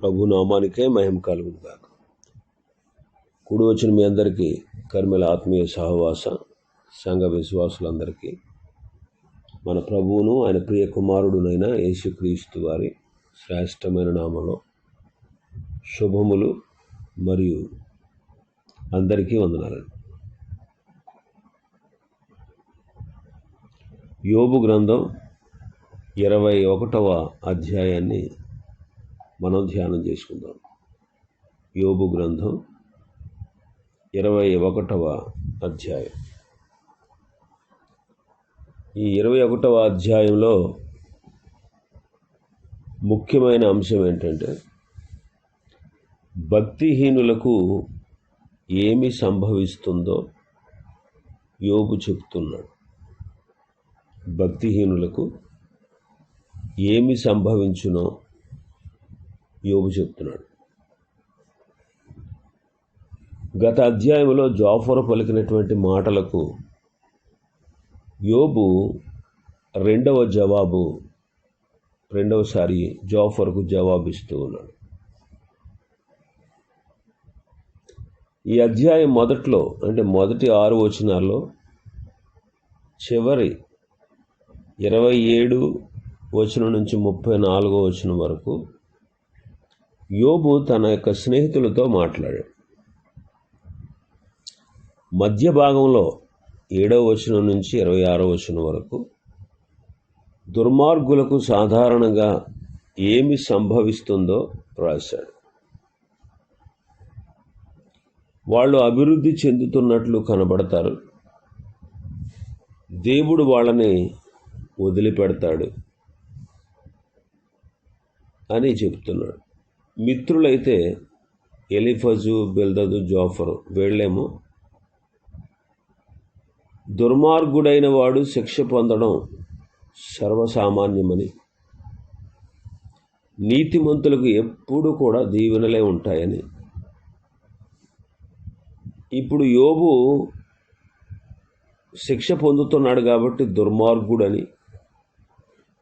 ప్రభు నామానికే మహిమ కలుగును కాక వచ్చిన మీ అందరికీ కర్మల ఆత్మీయ సహవాస సంఘ విశ్వాసులందరికీ మన ప్రభువును ఆయన ప్రియ కుమారుడునైన యేసుక్రీస్తు వారి శ్రేష్టమైన నామలో శుభములు మరియు అందరికీ వందనాలండి యోబు గ్రంథం ఇరవై ఒకటవ అధ్యాయాన్ని మనం ధ్యానం చేసుకుందాం. యోగు గ్రంథం ఇరవై ఒకటవ అధ్యాయం. ఈ ఇరవై ఒకటవ అధ్యాయంలో ముఖ్యమైన అంశం ఏంటంటే భక్తిహీనులకు ఏమి సంభవిస్తుందో యోగు చెప్తున్నాడు. భక్తిహీనులకు ఏమి సంభవించునో యోగు చెప్తున్నాడు. గత అధ్యాయంలో జాఫర్ పలికినటువంటి మాటలకు యోబు రెండవ జవాబు రెండవసారి జాఫర్కు జవాబిస్తూ ఉన్నాడు. ఈ అధ్యాయం మొదట్లో అంటే మొదటి ఆరు వచనాల్లో చివరి ఇరవై ఏడు వచనం నుంచి ముప్పై నాలుగో వచనం వరకు యోబు తన యొక్క స్నేహితులతో మాట్లాడాడు. మధ్య భాగంలో ఏడవ వచనం నుంచి ఇరవై ఆరో వచనం వరకు దుర్మార్గులకు సాధారణంగా ఏమి సంభవిస్తుందో రాశాడు. వాళ్ళు అభివృద్ధి చెందుతున్నట్లు కనబడతారు. దేవుడు వాళ్ళని వదిలిపెడతాడు అని చెప్తున్నాడు. మిత్రులైతే ఎలిఫజు బెల్దదు జోఫరు వెళ్ళేమో దుర్మార్గుడైన వాడు శిక్ష పొందడం సర్వసామాన్యమని. నీతిమంతులకు ఎప్పుడు కూడా దీవెనలే ఉంటాయని. ఇప్పుడు యోబు శిక్ష పొందుతున్నాడు కాబట్టి దుర్మార్గుడని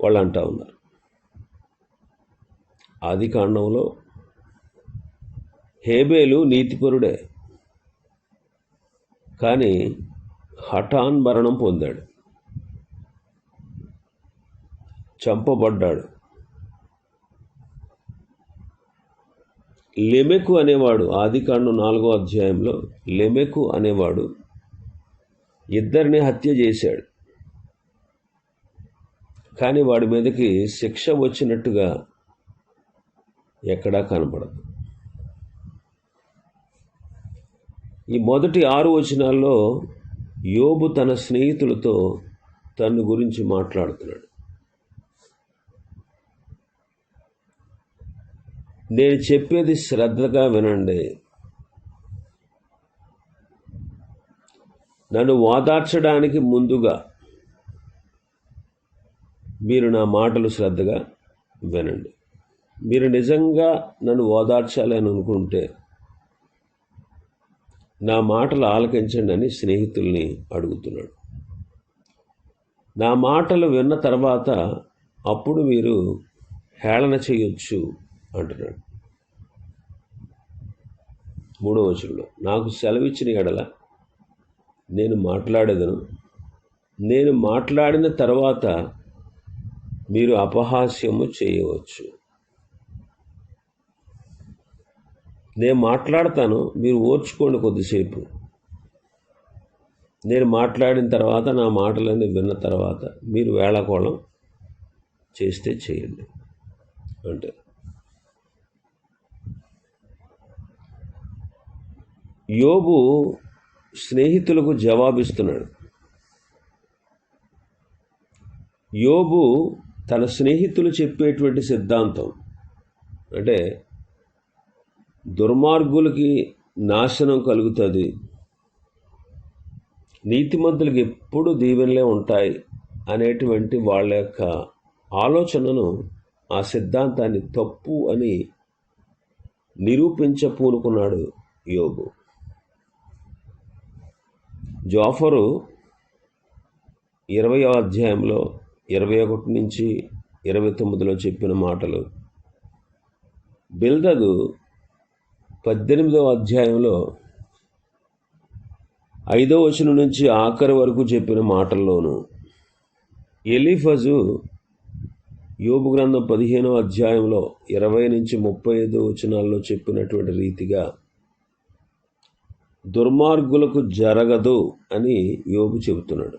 వాళ్ళు అంటా ఉన్నారు. ఆది కాండంలో హేబేలు నీతిపరుడే. కానీ హఠాన్ మరణం పొందాడు. చంపబడ్డాడు. లెమెకు అనేవాడు ఆదికాండం నాలుగో అధ్యాయంలో లెమెకు అనేవాడు ఇద్దరిని హత్య చేశాడు. కానీ వాడి మీదకి శిక్ష వచ్చినట్టుగా ఎక్కడా కనపడదు. ఈ మొదటి ఆరు వచనాల్లో యోబు తన స్నేహితులతో తన గురించి మాట్లాడుతున్నాడు. నేను చెప్పేది శ్రద్ధగా వినండి. నన్ను ఓదార్చడానికి ముందుగా మీరు నా మాటలు శ్రద్ధగా వినండి. మీరు నిజంగా నన్ను ఓదార్చాలి అని అనుకుంటే నా మాటలు ఆలకించండి అని స్నేహితుల్ని అడుగుతున్నాడు. నా మాటలు విన్న తర్వాత అప్పుడు మీరు హేళన చేయొచ్చు అంటున్నాడు. మూడో వచనంలో నాకు సెలవిచ్చిన ఎడల నేను మాట్లాడేదను. నేను మాట్లాడిన తర్వాత మీరు అపహాస్యము చేయవచ్చు. నేను మాట్లాడతాను మీరు ఓర్చుకోండి కొద్దిసేపు. నేను మాట్లాడిన తర్వాత నా మాటలన్నీ విన్న తర్వాత మీరు వేళకోళం చేస్తే చేయండి. అంటే యోబు స్నేహితులకు జవాబిస్తున్నాడు. యోబు తన స్నేహితులు చెప్పేటువంటి సిద్ధాంతం అంటే దుర్మార్గులకి నాశనం కలుగుతుంది. నీతిమంతులకు ఎప్పుడు దీవెనలే ఉంటాయి అనేటువంటి వాళ్ళ యొక్క ఆలోచనను ఆ సిద్ధాంతాన్ని తప్పు అని నిరూపించపూనుకున్నాడు యోగు జోఫరు ఇరవై అధ్యాయంలో ఇరవై ఒకటి నుంచి ఇరవై తొమ్మిదిలో చెప్పిన మాటలు. బిల్దదు పద్దెనిమిదవ అధ్యాయంలో ఐదో వచనం నుంచి ఆఖరి వరకు చెప్పిన మాటల్లోనూ. ఎలిఫజు యోబు గ్రంథం పదిహేనో అధ్యాయంలో ఇరవై నుంచి ముప్పై ఐదో వచనాల్లో చెప్పినటువంటి రీతిగా దుర్మార్గులకు జరగదు అని యోబు చెబుతున్నాడు.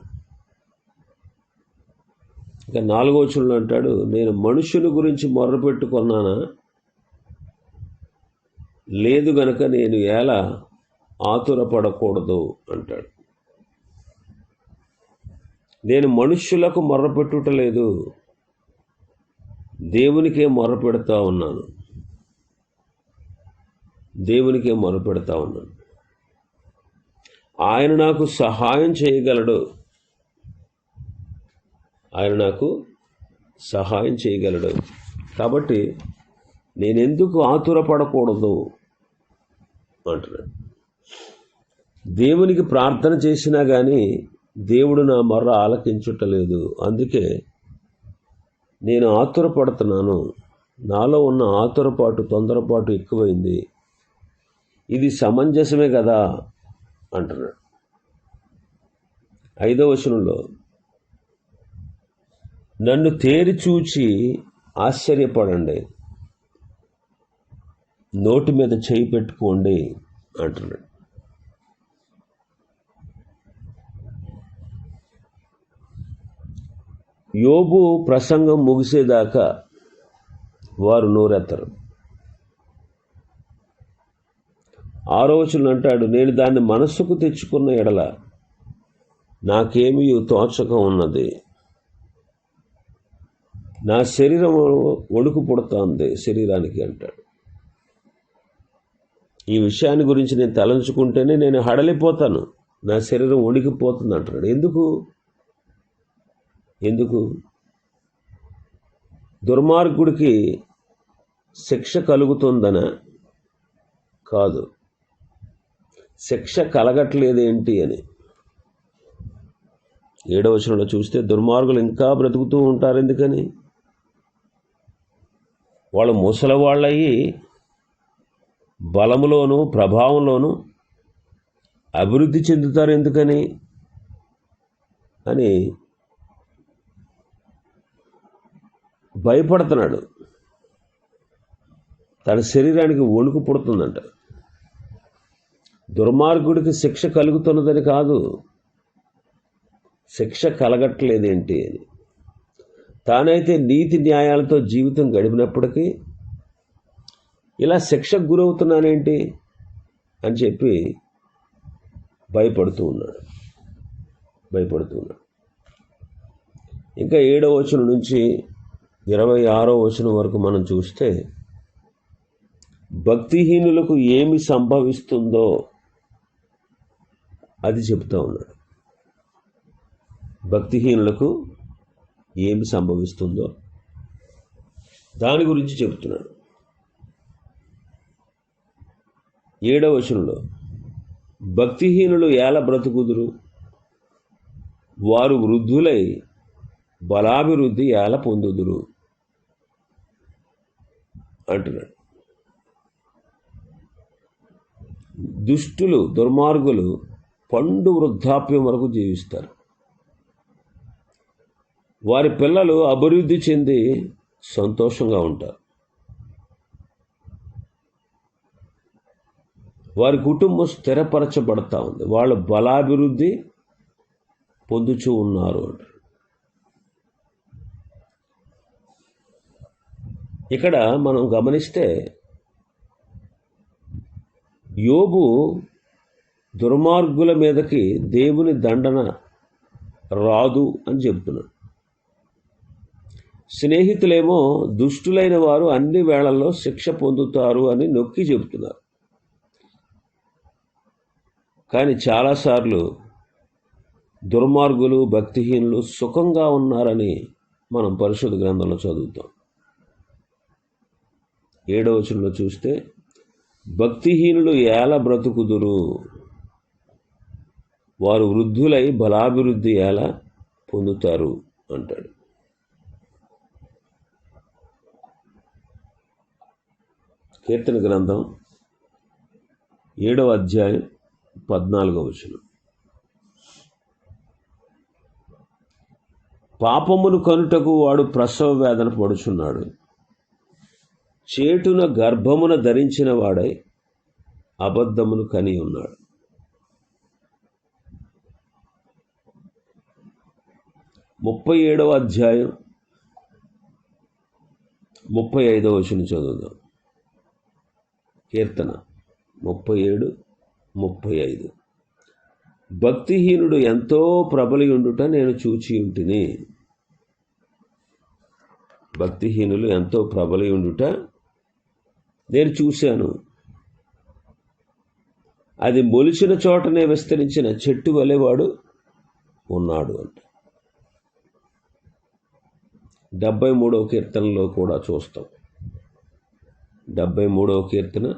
ఇక నాలుగో వచనంలో అంటాడు నేను మనుషుని గురించి మొర్రపెట్టుకున్నానా? లేదు గనక నేను ఎలా ఆతురపడకూడదు అంటాడు. నేను మనుష్యులకు మొర్రపెట్టుటలేదు దేవునికే మొర్రపెడతా ఉన్నాను. దేవునికే మొరపెడతా ఉన్నాను. ఆయన నాకు సహాయం చేయగలడు. ఆయన నాకు సహాయం చేయగలడు. కాబట్టి నేనెందుకు ఆతురపడకూడదు? అంటున్నాడు దేవునికి ప్రార్థన చేసినా కానీ దేవుడు నా మర్ర ఆలకించుటలేదు. అందుకే నేను ఆతురపడుతున్నాను. నాలో ఉన్న ఆతురపాటు తొందరపాటు ఎక్కువైంది. ఇది సమంజసమే కదా అంటున్నాడు. ఐదవ వచనంలో నన్ను తేరి చూచి ఆశ్చర్యపడండి. నోటి మీద చేయి పెట్టుకోండి అంటున్నాడు. యోబు ప్రసంగం ముగిసేదాకా వారు నోరెత్తరు. ఆరోచనలు అంటాడు నేను దాన్ని మనస్సుకు తెచ్చుకున్న ఎడల నాకేమీ తోచక ఉన్నది. నా శరీరం ఒడుకు పుడుతోంది శరీరానికి అంటాడు. ఈ విషయాన్ని గురించి నేను తలంచుకుంటేనే నేను హడలిపోతాను. నా శరీరం వణికిపోతుంది అంటున్నాడు. ఎందుకు? ఎందుకు? దుర్మార్గుడికి శిక్ష కలుగుతుందన? కాదు. శిక్ష కలగట్లేదేంటి అని. ఏడవ వచనంలో చూస్తే దుర్మార్గులు ఇంకా బ్రతుకుతూ ఉంటారు ఎందుకని? వాళ్ళు ముసలవాళ్ళయి బలములోను ప్రభావంలోను అభివృద్ధి చెందుతారు ఎందుకని? అని భయపడుతున్నాడు. తన శరీరానికి వణుకు పుడుతుందంట. దుర్మార్గుడికి శిక్ష కలుగుతున్నదని కాదు శిక్ష కలగట్లేదేంటి అని. తానైతే నీతి న్యాయాలతో జీవితం గడిపినప్పటికీ ఇలా శిక్షకు గురవుతున్నానేంటి? అని చెప్పి భయపడుతూ ఉన్నాడు. భయపడుతూ ఉన్నాడు. ఇంకా ఏడవ వచనం నుంచి ఇరవై ఆరో వచనం వరకు మనం చూస్తే భక్తిహీనులకు ఏమి సంభవిస్తుందో అది చెప్తా ఉన్నాడు. భక్తిహీనులకు ఏమి సంభవిస్తుందో దాని గురించి చెబుతున్నాడు. ఏడవ వచనంలో భక్తిహీనులు ఎలా బ్రతుకుదురు? వారు వృద్ధులై బలాభివృద్ధి ఎలా పొందుదురు? అంటున్నాడు. దుష్టులు దుర్మార్గులు పండు వృద్ధాప్యం వరకు జీవిస్తారు. వారి పిల్లలు అభివృద్ధి చెంది సంతోషంగా ఉంటారు. వారి కుటుంబం స్థిరపరచబడతా ఉంది. వాళ్ళు బలాభివృద్ధి పొందుచూ ఉన్నారు ఇక్కడ మనం గమనిస్తే యోబు దుర్మార్గుల మీదకి దేవుని దండన రాదు అని చెబుతున్నాడు స్నేహితులేమో దుష్టులైన వారు అన్ని వేళల్లో శిక్ష పొందుతారు అని నొక్కి చెబుతున్నారు. కానీ చాలాసార్లు దుర్మార్గులు భక్తిహీనులు సుఖంగా ఉన్నారని మనం పరిశుద్ధ గ్రంథంలో చదువుతాం. ఏడవచనంలో చూస్తే భక్తిహీనులు ఎలా బ్రతుకుదురు? వారు వృద్ధులై బలాభివృద్ధి ఎలా పొందుతారు? అంటాడు. కీర్తన గ్రంథం ఏడవ అధ్యాయం పద్నాలుగో వచనం. పాపమును కనుటకు వాడు ప్రసవ వేదన పడుచున్నాడు. చేటున గర్భమున ధరించిన వాడై అబద్ధమును కని ఉన్నాడు. ముప్పై ఏడవ అధ్యాయం ముప్పై ఐదవ వచనం చదువుదాం. కీర్తన ముప్పై ఏడు ముప్పై ఐదు. భక్తిహీనుడు ఎంతో ప్రబలి ఉండుట నేను చూచి ఉంటిని భక్తిహీనులు ఎంతో ప్రబలి ఉండుట నేను చూశాను. అది మొలిచిన చోటనే విస్తరించిన చెట్టు వలెవాడు ఉన్నాడు అంట. డెబ్బై మూడవ కీర్తనలో కూడా చూస్తాం. డెబ్బై మూడవ కీర్తన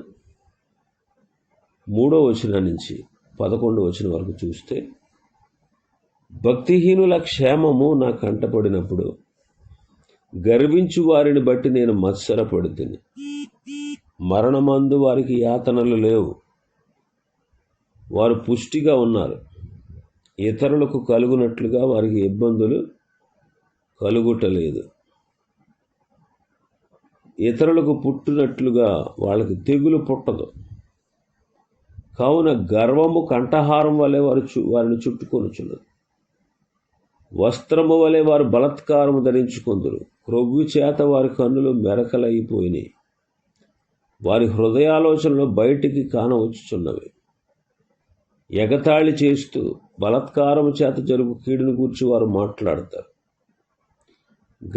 మూడో వచనం నుంచి పదకొండు వచనం వరకు చూస్తే భక్తిహీనుల క్షేమము నా కంటపడినప్పుడు గర్వించు వారిని బట్టి నేను మత్సరపడుతుంది మరణమందు వారికి యాతనలు లేవు. వారు పుష్టిగా ఉన్నారు. ఇతరులకు కలుగునట్లుగా వారికి ఇబ్బందులు కలుగుటలేదు. ఇతరులకు పుట్టినట్లుగా వాళ్ళకి తెగులు పుట్టదు. కావున గర్వము కంఠహారం వలె వారు చు వారిని చుట్టుకొనుచున్నది వస్త్రము వలె వారు బలత్కారము ధరించుకుందరు. క్రొవ్వు చేత వారి కన్నులు మెరకలైపోయినాయి వారి హృదయాలోచనలు బయటికి కానవచ్చుచున్నవి. ఎగతాళి చేస్తూ బలత్కారము చేత జరుపు కీడును గూర్చి వారు మాట్లాడతారు.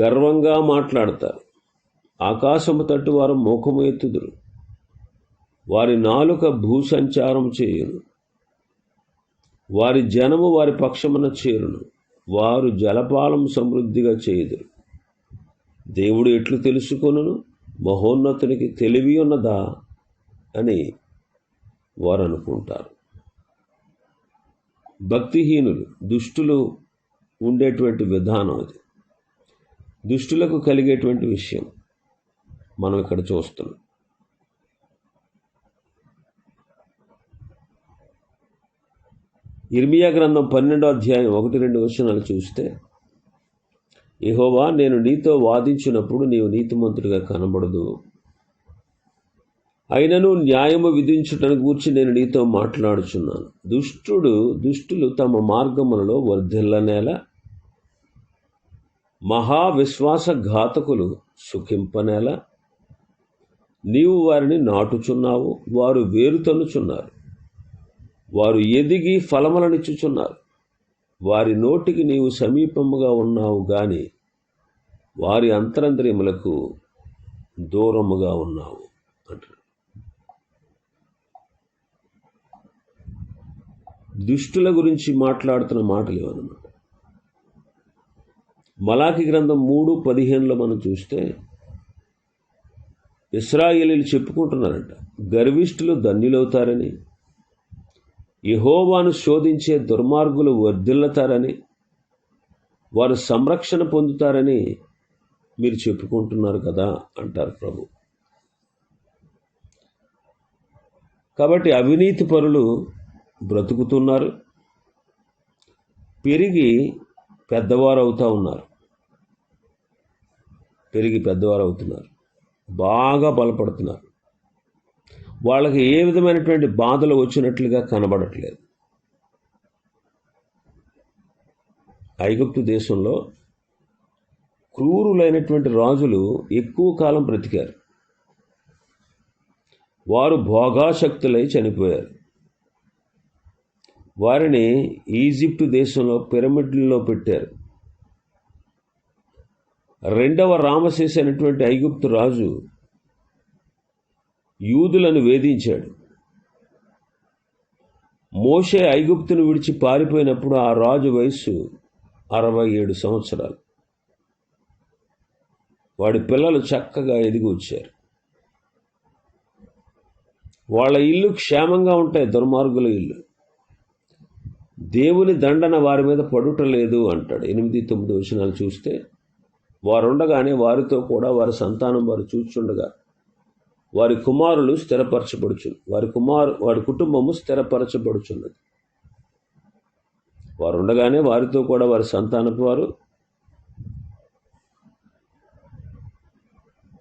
గర్వంగా మాట్లాడతారు. ఆకాశము తట్టు వారు మోకము ఎత్తుదురు. వారి నాలుక భూసంచారం చేయును. వారి జనము వారి పక్షమున చేరును. వారు జలపాలం సమృద్ధిగా చేయుదురు. దేవుడు ఎట్లు తెలుసుకొనును? మహోన్నతునికి తెలివి ఉన్నదా? అని వారు అనుకుంటారు భక్తిహీనులు దుష్టులు ఉండేటువంటి విధానం అది. దుష్టులకు కలిగేటువంటి విషయం మనం ఇక్కడ చూస్తున్నాం. ఇర్మియా గ్రంథం పన్నెండో అధ్యాయం ఒకటి రెండు వచనాలు చూస్తే ఇహోవా నేను నీతో వాదించినప్పుడు నీవు నీతిమంతుడిగా కనబడదు. అయినను న్యాయము విధించుటను గూర్చి నేను నీతో మాట్లాడుచున్నాను. దుష్టుడు దుష్టులు తమ మార్గములలో వర్ధిల్లనేల మహావిశ్వాసఘాతకులు సుఖింపనేల నీవు వారిని నాటుచున్నావు వారు వేరుతనుచున్నారు వారు ఎదిగి ఫలములనిచ్చుచున్నారు. వారి నోటికి నీవు సమీపముగా ఉన్నావు గాని వారి అంతరంద్రియములకు దూరముగా ఉన్నావు అంటారు దుష్టుల గురించి మాట్లాడుతున్న మాటలు ఇవన్నమాట మలాకి గ్రంథం మూడు పదిహేనులో మనం చూస్తే ఇస్రాయేలీలు చెప్పుకుంటున్నారంట గర్విష్ఠులు ధన్యులవుతారని యహోవాను శోధించే దుర్మార్గులు వర్ధిల్లుతారని వారు సంరక్షణ పొందుతారని మీరు చెప్పుకుంటున్నారు కదా అంటారు ప్రభు. కాబట్టి అవినీతి పరులు బ్రతుకుతున్నారు పెరిగి పెద్దవారు అవుతూ ఉన్నారు పెరిగి పెద్దవారు అవుతున్నారు బాగా బలపడుతున్నారు. వాళ్ళకి ఏ విధమైనటువంటి బాధలు వచ్చినట్లుగా కనబడట్లేదు. ఐగుప్తు దేశంలో క్రూరులైనటువంటి రాజులు ఎక్కువ కాలం బ్రతికారు. వారు భోగాశక్తులై చనిపోయారు. వారిని ఈజిప్టు దేశంలో పిరమిడ్లలో పెట్టారు. రెండవ రామశేష అయినటువంటి ఐగుప్తు రాజు యూదులను వేధించాడు. మోషే ఐగుప్తును విడిచి పారిపోయినప్పుడు ఆ రాజు వయస్సు అరవై ఏడు సంవత్సరాలు. వాడి పిల్లలు చక్కగా ఎదిగి వచ్చారు. వాళ్ళ ఇల్లు క్షేమంగా ఉంటాయి దుర్మార్గుల ఇల్లు. దేవుని దండన వారి మీద పడుట లేదు అంటాడు. ఎనిమిది తొమ్మిది వచనాలు చూస్తే వారు ఉండగానే వారితో కూడా వారి సంతానం వారు చూచుండగా వారి కుమారులు స్థిరపరచబడుచు వారి కుమారు వారి కుటుంబము స్థిరపరచబడుచున్నది. వారు ఉండగానే వారితో కూడా వారి సంతానపు వారు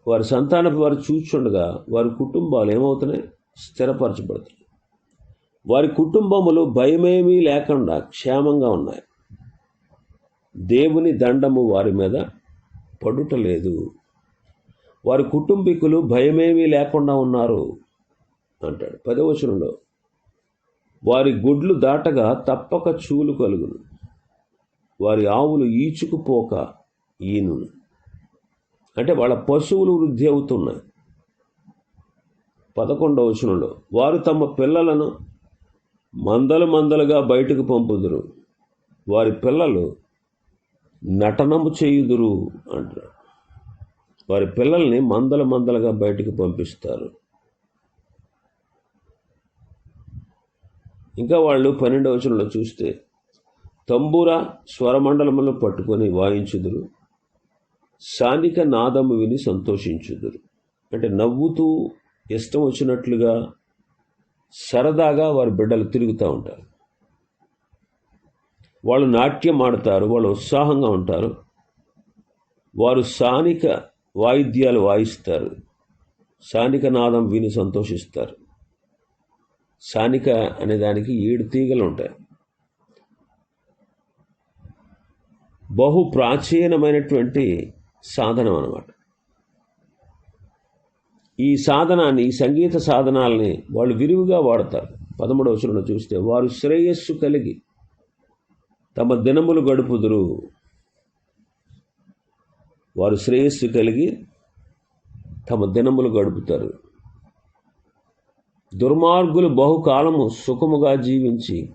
వారి సంతానపు వారు చూచుండగా వారి కుటుంబాలు ఏమవుతున్నాయి? స్థిరపరచబడుతున్నాయి. వారి కుటుంబములు భయమేమీ లేకుండా క్షేమంగా ఉన్నాయి. దేవుని దండము వారి మీద పడుటలేదు వారి కుటుంబీకులు భయమేమీ లేకుండా ఉన్నారు అంటాడు. పదవచనంలో వారి గుడ్లు దాటగా తప్పక చూలు కలుగును. వారి ఆవులు ఈచుకుపోక ఈను అంటే వాళ్ళ పశువులు వృద్ధి అవుతున్నాయి. పదకొండవ వచనంలో వారు తమ పిల్లలను మందలు మందలుగా బయటకు పంపుదురు. వారి పిల్లలు నటనము చేయుదురు అంటారు వారి పిల్లల్ని మందల మందలుగా బయటకు పంపిస్తారు. ఇంకా వాళ్ళు పన్నెండవ వచనంలో చూస్తే తంబూర స్వరమండలములను పట్టుకొని వాయించుదురు సానిక నాదము విని సంతోషించుదురు. అంటే నవ్వుతూ ఇష్టం వచ్చినట్లుగా సరదాగా వారి బిడ్డలు తిరుగుతూ ఉంటారు. వాళ్ళు నాట్యం ఆడతారు వాళ్ళు ఉత్సాహంగా ఉంటారు. వారు స్థానిక వాయిద్యాలు వాయిస్తారు. స్థానిక నాదం విని సంతోషిస్తారు. స్థానిక అనే దానికి ఏడు తీగలు ఉంటాయి. బహు ప్రాచీనమైనటువంటి సాధనం అన్నమాట. ఈ సాధనాన్ని ఈ సంగీత సాధనాలని వాళ్ళు విరివిగా వాడతారు. పదమూడవ చూస్తే వారు శ్రేయస్సు కలిగి తమ దినములు గడుపుదురు. వారు శ్రేయస్సు కలిగి తమ దినములు గడుపుతారు. దుర్మార్గులు బహుకాలము సుఖముగా జీవించి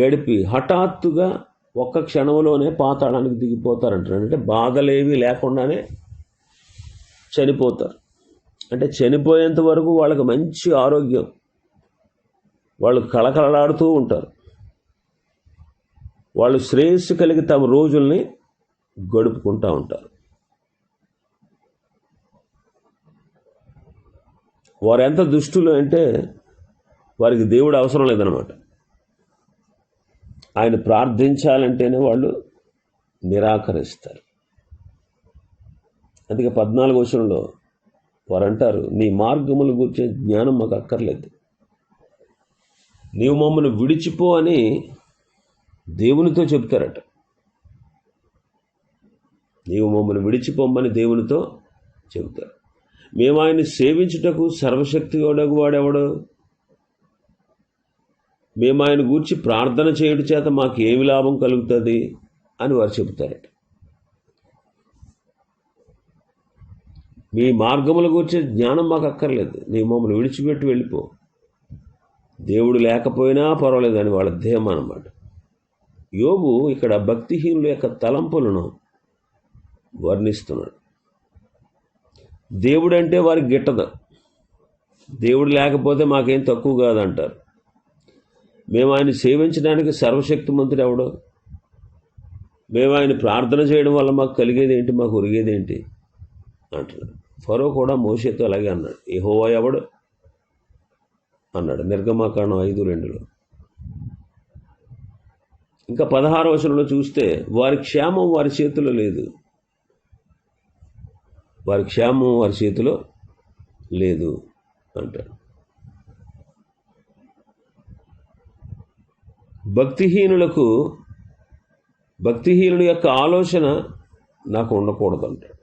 గడిపి హఠాత్తుగా ఒక్క క్షణంలోనే పాతాళానికి దిగిపోతారంటారు. అంటే బాధలేవి లేకుండానే చనిపోతారు. అంటే చనిపోయేంత వరకు వాళ్ళకి మంచి ఆరోగ్యం. వాళ్ళు కళకళలాడుతూ ఉంటారు. వాళ్ళు శ్రేయస్సు కలిగి తమ రోజుల్ని గడుపుకుంటూ ఉంటారు. వారు ఎంత దుష్టులు అంటే వారికి దేవుడు అవసరం లేదనమాట ఆయన ప్రార్థించాలంటేనే వాళ్ళు నిరాకరిస్తారు. అందుకే పద్నాలుగు వచనంలో వారు అంటారు నీ మార్గములు గురించే జ్ఞానం మాకు అక్కర్లేదు. నీవు మమ్మల్ని విడిచిపో అని దేవునితో చెప్తారట. నీవు మమ్మల్ని విడిచిపోమ్మని దేవునితో చెబుతారు. మేము ఆయన్ని సేవించుటకు సర్వశక్తి వాడెవడు? మేము ఆయన గూర్చి ప్రార్థన చేయడం చేత మాకు ఏమి లాభం కలుగుతుంది? అని వారు చెబుతారట. మీ మార్గముల గురించి జ్ఞానం మాకు అక్కర్లేదు. నీ మమ్మల్ని విడిచిపెట్టి వెళ్ళిపో. దేవుడు లేకపోయినా పర్వాలేదు అని వాళ్ళ ధ్యేయం అన్నమాట. యోగు ఇక్కడ భక్తిహీనుల యొక్క తలంపులను వర్ణిస్తున్నాడు. దేవుడు అంటే వారికి గిట్టదు. దేవుడు లేకపోతే మాకేం తక్కువ కాదంటారు. మేము ఆయన సేవించడానికి సర్వశక్తిమంతుడు ఎవడు? మేము ఆయన ప్రార్థన చేయడం వల్ల మాకు కలిగేది ఏంటి? మాకు ఒరిగేది ఏంటి? అంటున్నాడు. ఫరో కూడా మోసేతో అలాగే అన్నాడు. ఏహోవా ఎవడు? అన్నాడు. నిర్గమాకాండం ఐదు రెండులో. ఇంకా పదహారు వచనంలో చూస్తే వారి క్షేమం వారి చేతిలో లేదు. వారి క్షేమం వారి చేతిలో లేదు అంటాడు భక్తిహీనులకు భక్తిహీనుడు యొక్క ఆలోచన నాకు ఉండకూడదు అంటాడు.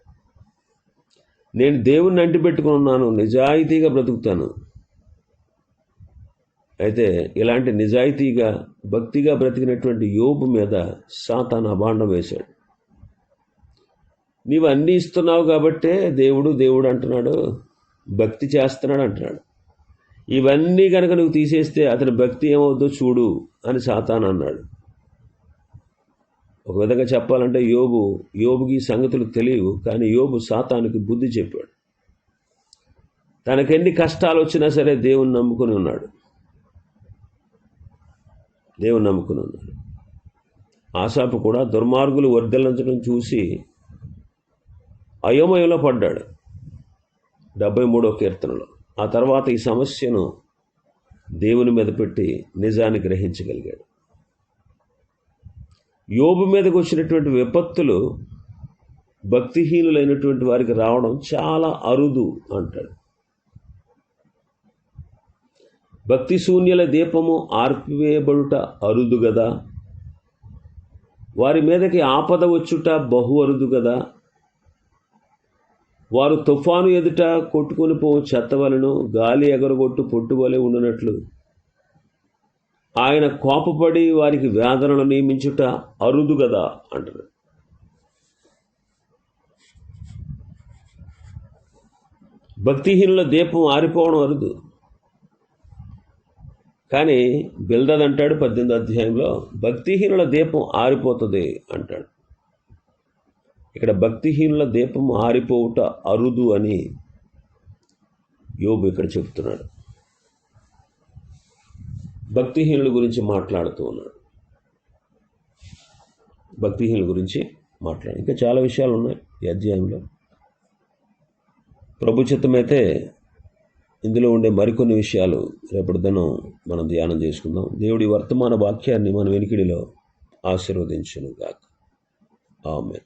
నేను దేవుణ్ణి అంటిపెట్టుకుని ఉన్నాను నిజాయితీగా బ్రతుకుతాను. అయితే ఇలాంటి నిజాయితీగా భక్తిగా బ్రతికినటువంటి యోబు మీద సాతాను అభాండం వేశాడు. నీవు అన్నీ ఇస్తున్నావు కాబట్టే దేవుడు దేవుడు అంటున్నాడు భక్తి చేస్తున్నాడు అంటున్నాడు. ఇవన్నీ కనుక నువ్వు తీసేస్తే అతని భక్తి ఏమవుద్దో చూడు అని సాతాన్ అన్నాడు. ఒక విధంగా చెప్పాలంటే యోబు యోబుకి ఈ సంగతులు తెలియవు కానీ యోబు సాతానికి బుద్ధి చెప్పాడు. తనకెన్ని కష్టాలు వచ్చినా సరే దేవుని నమ్ముకుని ఉన్నాడు. దేవుని నమ్ముకుని ఉన్నాడు. ఆశాపు కూడా దుర్మార్గులు వర్ధలించడం చూసి అయోమయంలో పడ్డాడు. డెబ్బై మూడో కీర్తనలో. ఆ తర్వాత ఈ సమస్యను దేవుని మీద పెట్టి నిజాన్ని గ్రహించగలిగాడు. యోబు మీదకు వచ్చినటువంటి విపత్తులు భక్తిహీనులైనటువంటి వారికి రావడం చాలా అరుదు అంటాడు. భక్తి శూన్యుల దీపము ఆర్పివేయబడుట అరుదు గదా? వారి మీదకి ఆపద వచ్చుట బహు అరుదు గదా? వారు తుఫాను ఎదుట కొట్టుకొని పోవు చెత్తవలను గాలి ఎగరగొట్టు పొట్టువలే ఉండునట్లు. ఆయన కోపపడి వారికి వేదనలు నియమించుట అరుదు కదా అంటారు. భక్తిహీనుల దీపం ఆరిపోవడం అరుదు. కానీ బిల్దద్ అంటాడు పద్దెనిమిది అధ్యాయంలో భక్తిహీనుల దీపం ఆరిపోతుంది అంటాడు. ఇక్కడ భక్తిహీనుల దీపం ఆరిపోవుట అరుదు అని యోబు ఇక్కడ చెప్తున్నాడు. భక్తిహీనుల గురించి మాట్లాడుతూ ఉన్నాడు. భక్తిహీనుల గురించి మాట్లాడు. ఇంకా చాలా విషయాలు ఉన్నాయి ఈ అధ్యాయంలో. ప్రభుచిత్తమైతే ఇందులో ఉండే మరికొన్ని విషయాలు రేపటి దినం మనం ధ్యానం చేసుకుందాం. దేవుడి వర్తమాన వాక్యాన్ని మన వెనికిడిలో ఆశీర్వదించును గాక ఆమె